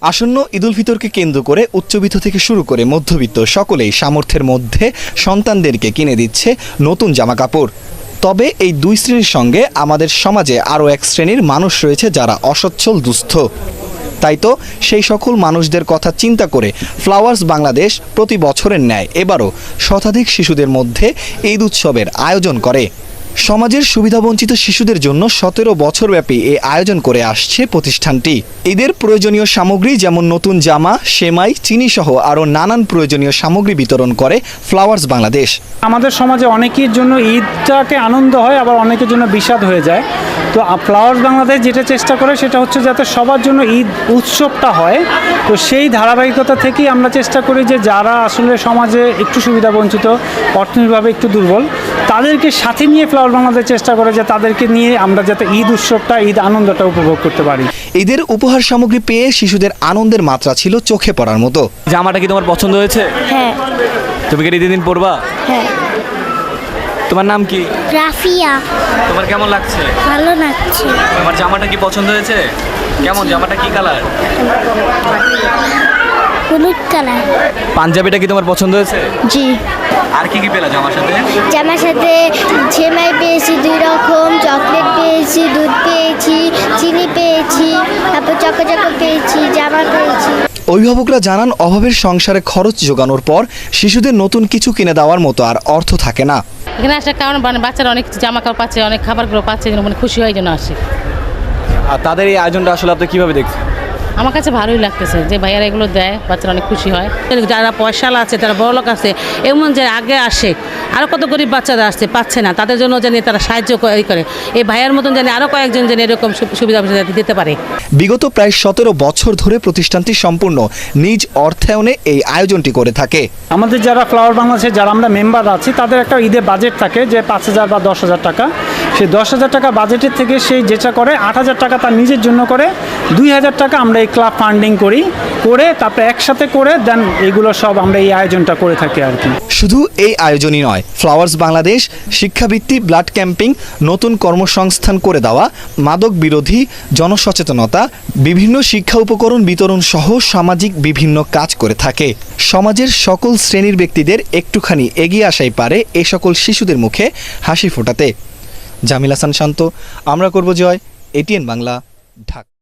আসন্ন ঈদুল ফিতরকে কেন্দ্র করে উচ্চবিত্ত থেকে শুরু করে মধ্যবিত্ত সকলেই সামর্থ্যের মধ্যে সন্তানদেরকে কিনে দিচ্ছে নতুন জামাকাপড়। তবে এই দুই শ্রেণির সঙ্গে আমাদের সমাজে আরও এক শ্রেণির মানুষ রয়েছে যারা অসচ্ছল, দুস্থ। তাই তো সেই সকল মানুষদের কথা চিন্তা করে ফ্লাওয়ার্স বাংলাদেশ প্রতি বছরের ন্যায় এবারও শতাধিক শিশুদের মধ্যে ঈদ উৎসবের আয়োজন করে। সমাজের সুবিধাবঞ্চিত শিশুদের জন্য সতেরো বছরব্যাপী এ আয়োজন করে আসছে প্রতিষ্ঠানটি। ঈদের প্রয়োজনীয় সামগ্রী যেমন নতুন জামা, সেমাই চিনি সহ আরও নানান প্রয়োজনীয় সামগ্রী বিতরণ করে ফ্লাওয়ার্স বাংলাদেশ। আমাদের সমাজে অনেকের জন্য ঈদটাকে আনন্দ হয়, আবার অনেকের জন্য বিষাদ হয়ে যায়। তো ফ্লাওয়ার্স বাংলাদেশ যেটা চেষ্টা করে সেটা হচ্ছে যাতে সবার জন্য ঈদ উৎসবটা হয়। তো সেই ধারাবাহিকতা থেকেই আমরা চেষ্টা করি যে যারা আসলে সমাজে একটু সুবিধা বঞ্চিত অর্থনৈতিকভাবে একটু দুর্বল, তাদেরকে সাথে নিয়ে ফ্লাওয়ার বাংলাদেশ চেষ্টা করে যে তাদেরকে নিয়ে আমরা যাতে ঈদ উৎসবটা ঈদ আনন্দটা উপভোগ করতে পারি। ঈদের উপহার সামগ্রী পেয়ে শিশুদের আনন্দের মাত্রা ছিল চোখে পড়ার মতো। জামাটা কি তোমার পছন্দ হয়েছে? হ্যাঁ। তুমি কি ঈদের দিন পরবা? হ্যাঁ। তোমার নাম কি? রাফিয়া। তোমার কেমন লাগছে? ভালো লাগছে। তোমার জামাটা কি পছন্দ হয়েছে? কেমন? জামাটা কি কালার? হলুদ কালার। পাঞ্জাবিটা কি তোমার পছন্দ হয়েছে? জি। আর কি কি পেলা জামার সাথে? জামার সাথে ছেমাই পেয়েছি দুই রকম চকলেট পেয়েছি দুধ পেয়েছি চিনি পেয়েছি তারপর চকো চকো পেয়েছি জামা পেয়েছি। অভিভাবকরা জানান অভাবের সংসারে খরচ জোগানোর পর শিশুদের নতুন কিছু কিনে দেওয়ার মতো আর অর্থ থাকে না। এখানে আসার কারণে মানে বাচ্চারা অনেক জামা কাপড় পাচ্ছে অনেক খাবারগুলো পাচ্ছে যেন মানে খুশি হয় যেন আসে। আর তাদের এই আয়োজনটা আসলে আপনি কীভাবে দেখছেন? আমার কাছে ভালোই লাগতেছে যে ভাইয়ারা এগুলো দেয় বাচ্চারা অনেক খুশি হয়। যারা পয়সালা আছে তারা বড় লোক আছে এমন যে আগে আসে আরও কত গরিব বাচ্চারা আসছে পাচ্ছে না। তাদের জন্য জানি তারা সাহায্য করে। এই ভাইয়ের মতন জানি আরও কয়েকজন যেন এরকম সু- সুবিধা দিতে পারে। বিগত প্রায় সতেরো বছর ধরে প্রতিষ্ঠানটি সম্পূর্ণ নিজ অর্থায়নে এই আয়োজনটি করে থাকে। আমাদের যারা ফ্লাওয়ার বাংলাদেশে যারা আমরা মেম্বার আছি তাদের একটা ঈদের বাজেট থাকে যে পাঁচ হাজার বা দশ হাজার টাকা। সেই দশ হাজার টাকা বাজেটের থেকে সেই যেটা করে আট হাজার টাকা তার নিজের জন্য করে দুই হাজার টাকা আমরা এই ক্লাব ফান্ডিং করি, করে তারপরে একসাথে করে দেন এগুলো সব আমরা এই আয়োজনটা করে থাকি আর কি। শুধু এই আয়োজনই নয় ফ্লাওয়ার্স বাংলাদেশ শিক্ষাবৃত্তি ব্লাড ক্যাম্পিং নতুন কর্মসংস্থান করে দেওয়া, মাদক বিরোধী, জনসচেতনতা, বিভিন্ন শিক্ষা উপকরণ বিতরণ সহ সামাজিক বিভিন্ন কাজ করে থাকে। সমাজের সকল শ্রেণির ব্যক্তিদের একটুখানি এগিয়ে আসাই পারে এ সকল শিশুদের মুখে হাসি ফোটাতে। জামিল হাসান শান্ত, আমরা করব জয় এটিএন বাংলা ঢাকা।